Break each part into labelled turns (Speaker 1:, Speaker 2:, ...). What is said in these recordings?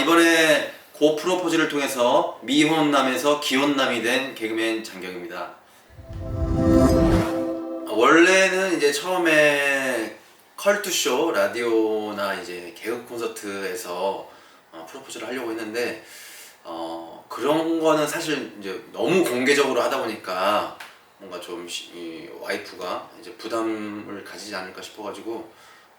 Speaker 1: 이번에 고 프로포즈를 통해서 미혼남에서 기혼남이 된 개그맨 장경입니다. 아, 원래는 이제 처음에 컬투쇼 라디오나 이제 개그 콘서트에서 어, 프로포즈를 하려고 했는데 어, 그런 거는 사실 이제 너무 공개적으로 하다 보니까 뭔가 좀 이 와이프가 이제 부담을 가지지 않을까 싶어가지고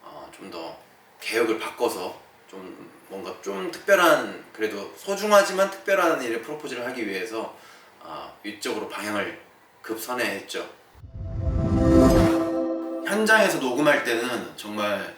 Speaker 1: 어, 좀 더 개혁을 바꿔서 좀 뭔가 좀 특별한 그래도 소중하지만 특별한 일에 프로포즈를 하기 위해서 아, 위쪽으로 방향을 급선회했죠. 현장에서 녹음할 때는 정말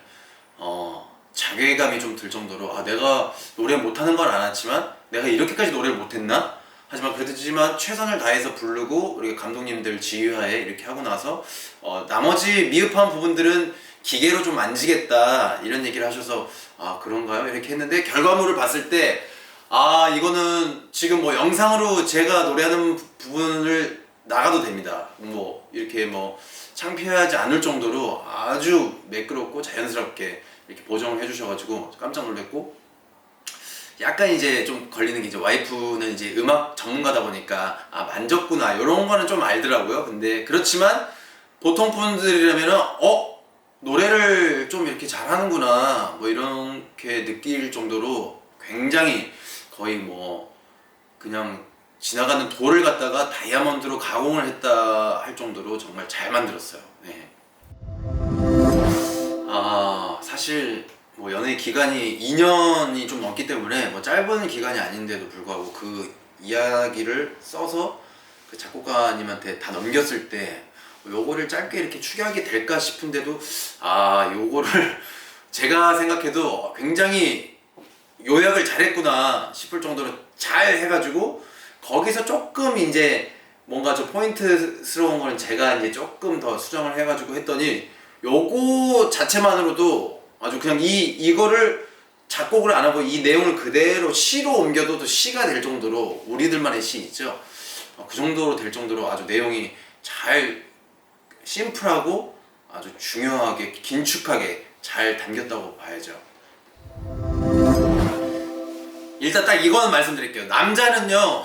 Speaker 1: 어, 자괴감이 좀 들 정도로 아 내가 노래 못하는 건 알았지만 내가 이렇게까지 노래를 못했나? 하지만 그렇지만 최선을 다해서 부르고 우리 감독님들 지휘하에 이렇게 하고 나서 어, 나머지 미흡한 부분들은 기계로 좀 만지겠다 이런 얘기를 하셔서 아 그런가요? 이렇게 했는데 결과물을 봤을 때 아 이거는 지금 뭐 영상으로 제가 노래하는 부- 부분을 나가도 됩니다. 뭐 이렇게 뭐 창피하지 않을 정도로 아주 매끄럽고 자연스럽게 이렇게 보정을 해주셔가지고 깜짝 놀랐고 약간 이제 좀 걸리는 게 이제 와이프는 이제 음악 전문가다 보니까 아 만졌구나 이런 거는 좀 알더라고요. 근데 그렇지만 보통 분들이라면은 어 노래를 좀 이렇게 잘하는구나 뭐 이렇게 느낄 정도로 굉장히 거의 뭐 그냥 지나가는 돌을 갖다가 다이아몬드로 가공을 했다 할 정도로 정말 잘 만들었어요. 네. 아 사실 뭐 연애 기간이 2년이 좀 넘기 때문에 뭐 짧은 기간이 아닌데도 불구하고 그 이야기를 써서 그 작곡가님한테 다 넘겼을 때 요거를 짧게 이렇게 축약이 될까 싶은데도 아 요거를 제가 생각해도 굉장히 요약을 잘했구나 싶을 정도로 잘 해가지고 거기서 조금 이제 뭔가 좀 포인트스러운 걸 제가 이제 조금 더 수정을 해가지고 했더니 요거 자체만으로도 아주 그냥 이 이거를 작곡을 안 하고 이 내용을 그대로 시로 옮겨도 시가 될 정도로 우리들만의 시 있죠. 어, 그 정도로 될 정도로 아주 내용이 잘 심플하고 아주 중요하게 긴축하게 잘 담겼다고 봐야죠. 일단 딱 이거는 말씀드릴게요. 남자는요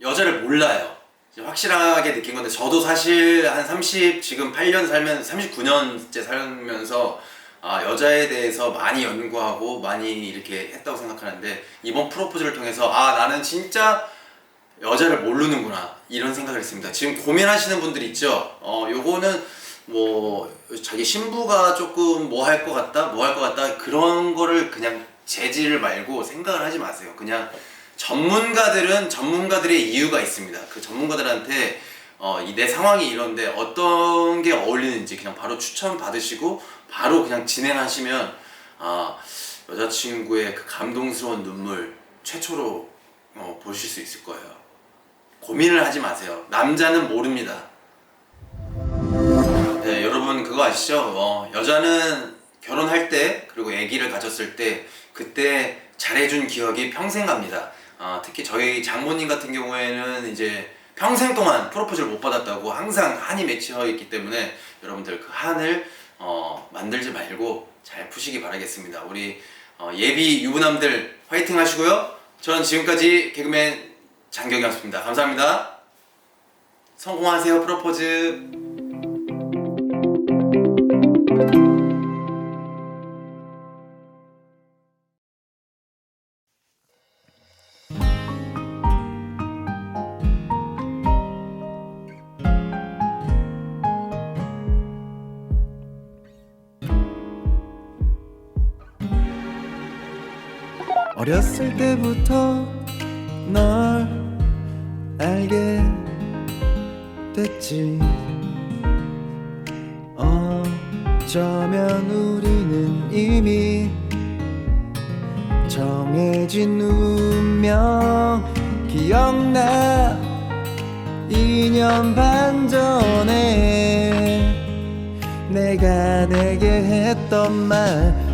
Speaker 1: 여자를 몰라요. 확실하게 느낀 건데 저도 사실 한 30 지금 8년 살면 39년째 살면서 아, 여자에 대해서 많이 연구하고 많이 이렇게 했다고 생각하는데 이번 프로포즈를 통해서 아 나는 진짜 여자를 모르는구나 이런 생각을 했습니다. 지금 고민하시는 분들 있죠. 어 요거는 뭐 자기 신부가 조금 뭐 할 것 같다, 뭐 할 것 같다 그런 거를 그냥 재지를 말고 생각을 하지 마세요. 그냥 전문가들은 전문가들의 이유가 있습니다. 그 전문가들한테 어, 이내 상황이 이런데 어떤 게 어울리는지 그냥 바로 추천 받으시고 바로 그냥 진행하시면 아 여자친구의 그 감동스러운 눈물 최초로 어, 보실 수 있을 거예요. 고민을 하지 마세요. 남자는 모릅니다. 네, 여러분 그거 아시죠? 어, 여자는 결혼할 때 그리고 아기를 가졌을 때 그때 잘해준 기억이 평생 갑니다. 아, 특히 저희 장모님 같은 경우에는 이제 평생 동안 프로포즈를 못 받았다고 항상 한이 맺혀 있기 때문에 여러분들 그 한을 어, 만들지 말고 잘 푸시기 바라겠습니다. 우리 어, 예비 유부남들 화이팅 하시고요. 저는 지금까지 개그맨 장경이었습니다. 감사합니다. 성공하세요 프로포즈.
Speaker 2: 어렸을 때부터 널 알게 됐지. 어쩌면 우리는 이미 정해진 운명 기억나? 2년 반 전에 내가 내게 했던 말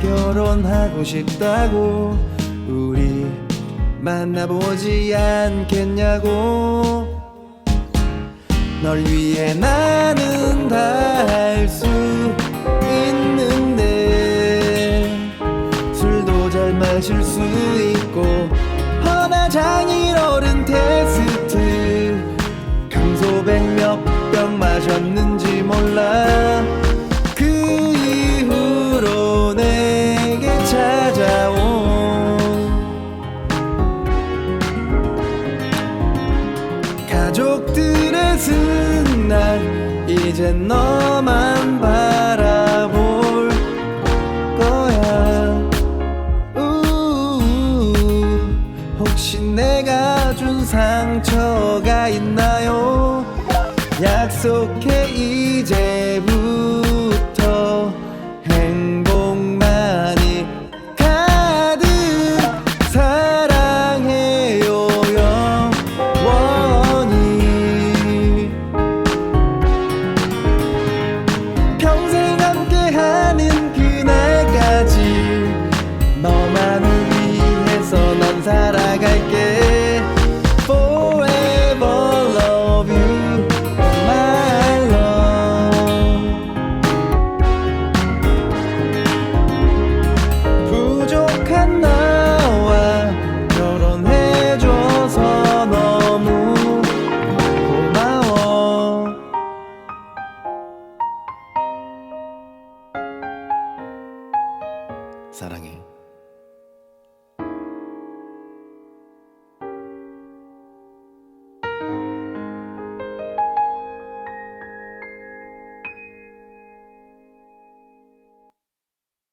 Speaker 2: 결혼하고 싶다고 우리 만나보지 않겠냐고. 널 위해 나는 다 할 수 있는데 술도 잘 마실 수 있고 허나 장인어른 테스 이제 너만 바라볼 거야. 우우, 혹시 내가 준 상처가 있나요? 약속해 이제부터